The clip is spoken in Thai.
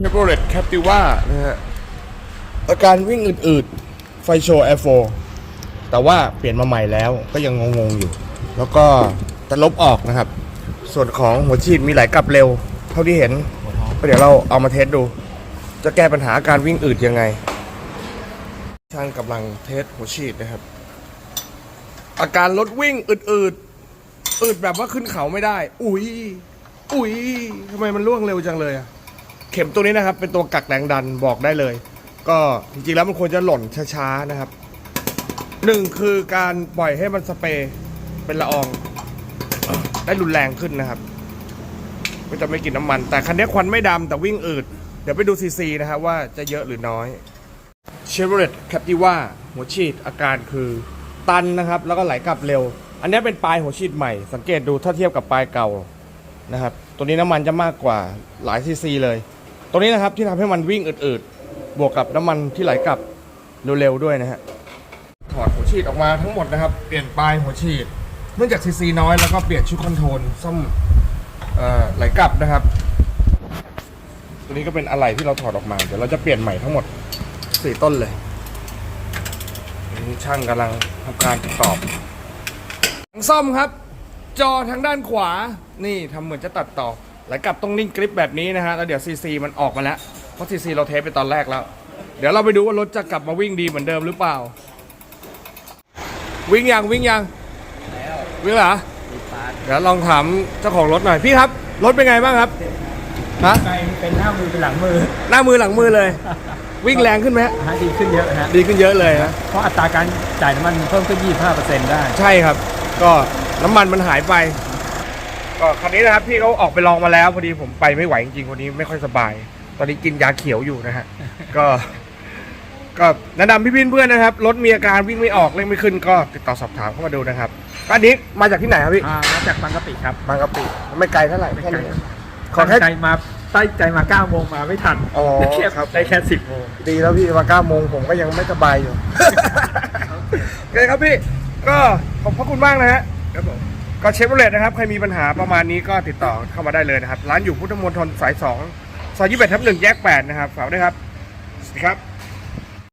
เ e เ o อร์เรตแคปติว่านะฮะอาการวิ่งอืดๆ ไฟโชว์แอร์โฟแต่ว่าเปลี่ยนมาใหม่แล้วก็ยังงงๆอยู่ แล้วก็จะลบออกนะครับ ส่วนของหัวฉีดมีไหลกลับเร็ว เท่าที่เห็นก็เดี๋ยวเราเอามาเทสดู จะแก้ปัญหาอาการวิ่งอืดยังไง ช่างกำลังเทสหัวฉีดนะครับ อาการรถวิ่งอืดๆ อืดแบบว่าขึ้นเขาไม่ได้ อุ้ย อุ้ยทำไมมันล่วงเร็วจังเลยอะ ข็มตัวนี้นะครับ เป็นตัวกักแรงดันบอกได้เลย ก็จริงๆแล้วมันควรจะหล่นช้าๆนะครับหนึ่งคือการปล่อยให้มันสเปรย์เป็นละอองได้รุนแรงขึ้นนะครับ ก็จะไม่กินน้ำมัน แต่คันนี้ควันไม่ดำแต่วิ่งอืด เดี๋ยวไปดูซีซีนะครับว่าจะเยอะหรือน้อยเชฟโรเลตแคปติว่าหัวฉีดอาการคือตันนะครับ แล้วก็ไหลกลับเร็ว อันนี้เป็นปลายหัวฉีดใหม่ สังเกตดูถ้าเทียบกับปลายเก่านะครับ ตัวนี้น้ำมันจะมากกว่าหลายซีซีเลย ตัวนี้นะครับที่ทำให้มันวิ่งอืดๆ บวกกับน้ำมันที่ไหลกลับเร็วๆด้วยนะฮะ ถอดหัวฉีดออกมาทั้งหมดนะครับ เปลี่ยนปลายหัวฉีด เนื่องจากซีซีน้อยแล้วก็เปลี่ยนชุดคอนโทรลซ่อมออไหลกลับนะครับ ตัวนี้ก็เป็นอะไหล่ที่เราถอดออกมา เดี๋ยวเราจะเปลี่ยนใหม่ทั้งหมดสี่ต้นเลยช่างกำลังทำการประกอบซ่อมครับ จอทางด้านขวา นี่ทำเหมือนจะตัดต่อ ไหลกลับต้องนิ่งกริปแบบนี้นะฮะแล้วเดี๋ยวซีซีมันออกมาแล้วเพราะซีซีเราเทสไปตอนแรกแล้ว เดี๋ยวเราไปดูว่ารถจะกลับมาวิ่งดีเหมือนเดิมหรือเปล่า วิ่งยังวิ่งยังวิ่งเหรอเดี๋ยวลองถามเจ้าของรถหน่อยพี่ครับ รถเป็นไงบ้างครับฮะไปเป็นหน้ามือเป็นหลังมือ หน้ามือหลังมือเลย วิ่งแรงขึ้นไหมฮะฮะดีขึ้นเยอะฮะดีขึ้นเยอะเลยนะเพราะอัตราการจ่ายน้ำมันเพิ่มขึ้น25%ได้ ใช่ครับ ก็น้ำมันมันหายไป ก็คันนี้นะครับพี่เขาออกไปลองมาแล้วพอดีผมไปไม่ไหวจริงๆวันนี้ไม่ค่อยสบาย ตอนนี้กินยาเขียวอยู่นะฮะ ก็ ก็แนะนำพี่ๆเพื่อนนะครับรถมีอาการวิ่งไม่ออกเร่งไม่ขึ้นก็ติดต่อสอบถามเข้ามาดูนะครับก็อันนี้มาจากที่ไหนครับพี่อ่ามาจากบางกะปิครับบางกะปิไม่ไกลเท่าไหร่ไม่แค่ไกลนี้ขขออแค่ใจมาตั้งใจมา9โมงมาไม่ทันอ๋อได้แค่ครับ ได้แค่10โมง ดีแล้วพี่มาเก้าโมงผมก็ยังไม่สบายอยู่ โอเคครับพี่ ก็ขอบพระคุณมากนะฮะครับผม ก็เชฟโรเลตนะครับใครมีปัญหาประมาณนี้ก็ติดต่อเข้ามาได้เลยนะครับ ร้านอยู่พุทธมณฑลสายสองซอยยี่สิบทับหนึ่งแยกแปดนะครับฝากด้วยครับสวัสดีครับ